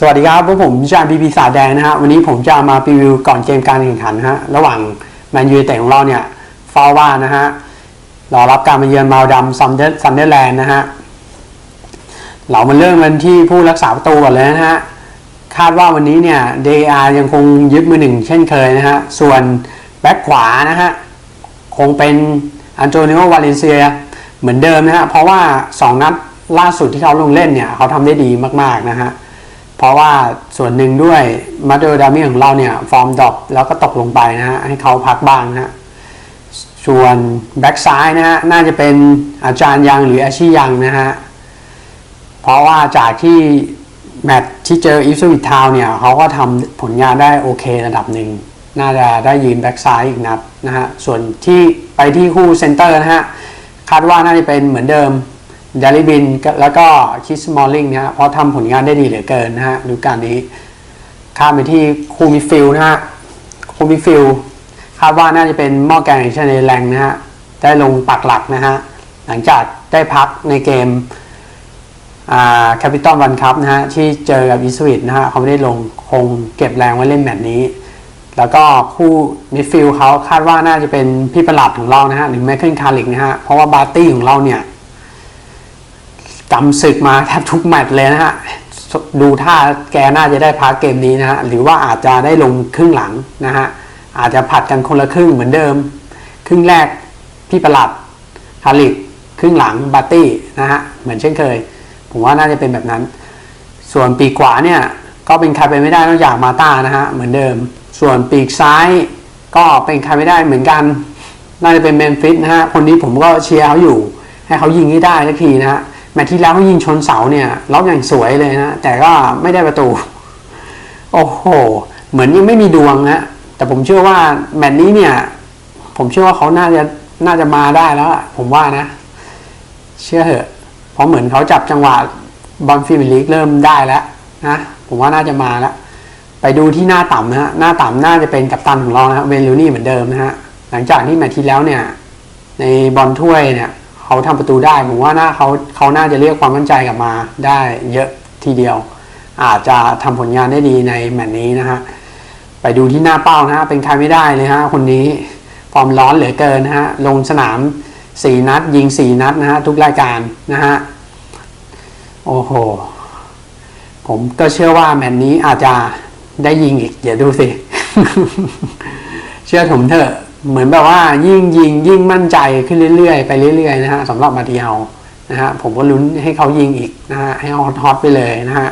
สวัสดีครับพวกผมชาญพีพีสาแดงนะฮะวันนี้ผมจะมารีวิวก่อนเกมการแข่งขันฮะระหว่างแมนยูเตะของเราเนี่ยฟาว่านะฮะรอรับการมาเยือนมาลดำซัมเดอร์ซันเดอร์แลนด์นะฮะเรามาเริ่มกันที่ผู้รักษาประตูก่อนเลยนะฮะคาดว่าวันนี้เนี่ยเดอายังคงยึดมือหนึ่งเช่นเคยนะฮะส่วนแบ็คขวานะฮะคงเป็นอันโตนิโอวาเลนเซียเหมือนเดิมนะฮะเพราะว่า 2 นัดล่าสุดที่เขาลงเล่นเนี่ยเขาทำได้ดีมากๆนะฮะ เพราะว่าส่วนหนึ่งด้วยมาโดดามิของเราเนี่ย ฟอร์มดรอปแล้วก็ตกลงไปนะฮะ ให้เขาพักบ้างนะฮะ ส่วนแบ็กซ้ายนะฮะ น่าจะเป็นอาจารย์ยังหรืออาชียังนะฮะ เพราะว่าจากที่แมตช์ที่เจออิฟสวิตทาวเนี่ยเขาก็ทำผลงานได้โอเคระดับหนึ่ง น่าจะได้ยืนแบ็กซ้ายอีกนัดนะฮะ ส่วนที่ไปที่คู่เซนเตอร์นะฮะ คาดว่าน่าจะเป็นเหมือนเดิม ดาริบินแล้วก็คิสมอลลิงนะฮะเพราะทำผลงานได้ดีเหลือเกินนะฮะดูการนี้ข้ามไปที่คูมิฟิลนะฮะคูมิฟิลคาดว่าน่าจะเป็นมอแกนชนแรงนะฮะได้ลงปักหลักนะฮะหลังจากได้พักในเกมแคปิตอลวันคัพนะฮะที่เจอกับอิสวิตนะฮะเขาไม่ได้ลงคงเก็บแรงไว้เล่นแมตช์นี้ แล้วก็คู่มิดฟิลเขาคาดว่าน่าจะเป็นพี่ประหลัดของเรานะฮะหรือแมคเคิลคาริกนะฮะเพราะว่าบาร์ตี้ของเราเนี่ย กำศึกมาแทบทุกแมตช์เลยนะฮะ ดูท่าแกน่าจะได้พักเกมนี้นะฮะ หรือว่าอาจจะได้ลงครึ่งหลังนะฮะ อาจจะผัดกันคนละครึ่งเหมือนเดิม ครึ่งแรกพี่ประหลัดคาริกครึ่งหลังบัตตี้นะฮะ เหมือนเช่นเคย ผมว่าน่าจะเป็นแบบนั้น ส่วนปีกขวาเนี่ย ก็เป็นใครไปไม่ได้นอกจากมาต้านะฮะ เหมือนเดิม ส่วนปีกซ้ายก็เป็นใครไม่ได้เหมือนกัน น่าจะเป็นเมนฟิสนะฮะ คนนี้ผมก็เชียร์เขาอยู่ ให้เขายิงให้ได้สักทีนะฮะ แมตช์ที่แล้วเขายิงชนเสาเนี่ยล็อกอย่างสวยเลยนะแต่ก็ไม่ได้ประตู โอ้โห เหมือนยังไม่มีดวงนะแต่ผมเชื่อว่าแมตช์นี้เนี่ย ผมเชื่อว่าเขาน่าจะน่าจะมาได้แล้วผมว่านะ เชื่อเหอะ เพราะเหมือนเขาจับจังหวะบอลฟิมิลีกเริ่มได้แล้วนะผมว่าน่าจะมาแล้ว ไปดูที่หน้าต่ำนะฮะหน้าต่ำน่าจะเป็นกัปตันของเรานะฮะเวลูนี่เหมือนเดิมนะฮะหลังจากที่แมตช์ที่แล้วเนี่ย ในบอลถ้วยเนี่ย เขาทำประตูได้ผมว่าน่าเขาเขาน่าจะเรียกความมั่นใจกลับมาได้เยอะทีเดียว อาจจะทำผลงานได้ดีในแมตช์นี้นะฮะไปดูที่หน้าเป้านะฮะเป็นใครไม่ได้เลยฮะคนนี้ฟอร์มร้อนเหลือเกินนะฮะลงสนาม 4 นัด ยิง 4 นัดนะฮะทุกรายการนะฮะโอ้โห ผมก็เชื่อว่าแมตช์นี้อาจจะได้ยิงอีกเดี๋ยวดูสิ เชื่อผมเถอะ เหมือนแบบว่ายิ่งยิงยิ่งมั่นใจขึ้นเรื่อยๆ ไปเรื่อยๆนะฮะสำหรับมาติเฮานะฮะผมก็ลุ้นให้เขายิงอีกนะฮะให้ฮอตฮอตไปเลยนะฮะ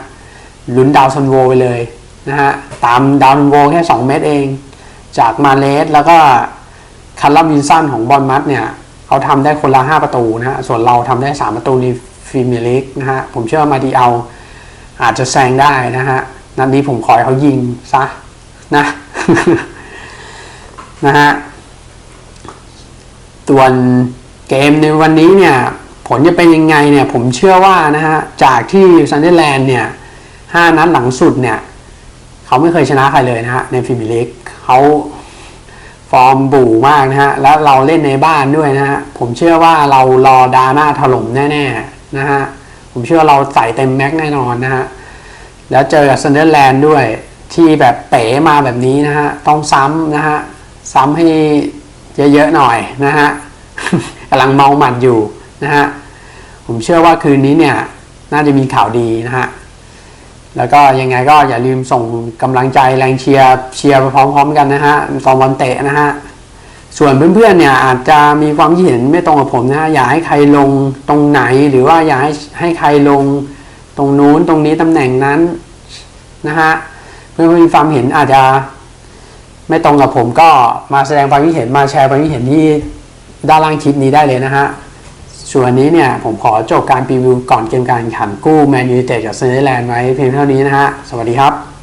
ลุ้นดาวซันโวไปเลยนะฮะตามดาวซันโวแค่ 2 เมตรเอง จากมาเลสแล้วก็คัลลัมวินสันของบอลมัดเนี่ยเขาทำได้คนละ 5 ประตูนะฮะส่วนเราทำได้ 3 ประตูในฟีเมียร์ลีกนะฮะผมเชื่อว่ามาติเอลอาจจะแซงได้นะฮะนัดนี้ผมขอให้เขายิงซะนะนะฮะ ส่วนเกมในวันนี้เนี่ยผลจะเป็นยังไงเนี่ยผมเชื่อว่านะฮะจากที่ซันเดอร์แลนด์เนี่ยห้านัดหลังสุดเนี่ยเขาไม่เคยชนะใครเลยนะฮะในฟิมิลิกเขาฟอร์มบู่มากนะฮะแล้วเราเล่นในบ้านด้วยนะฮะผมเชื่อว่าเรารอดาหน้าถล่มแน่ๆนะฮะผมเชื่อว่าเราใส่เต็มแม็กแน่นอนนะฮะแล้วเจอกับซันเดอร์แลนด์ด้วยที่แบบเป๋มาแบบนี้นะฮะต้องซ้ำนะฮะซ้ำให้ เยอะๆหน่อยนะฮะกำลังเมาหมัดอยู่นะฮะผมเชื่อว่าคืนนี้เนี่ยน่าจะมีข่าวดีนะฮะแล้วก็ยังไงก็อย่าลืมส่งกำลังใจแรงเชียร์เชียร์ไปพร้อม ๆ กันนะฮะตอนวันเตะนะฮะส่วนเพื่อนๆเนี่ยอาจจะมีความคิดเห็นไม่ตรงกับผมนะฮะอยากให้ใครลงตรงไหนหรือว่าอยากให้ให้ใครลงตรงนู้นตรงนี้ตำแหน่งนั้นนะฮะเพื่อนๆมีความเห็นอาจจะ ไม่ตรงกับผมก็มาแสดงความคิดเห็นมาแชร์ความคิดเห็นที่ด้านล่างคลิปนี้ได้เลยนะฮะ ส่วนนี้เนี่ยผมขอจบการรีวิวก่อนเกมการแข่งขันกู้แมนยูเต็ดกับเซนเดอร์แลนด์ไว้เพียงเท่านี้นะฮะ สวัสดีครับ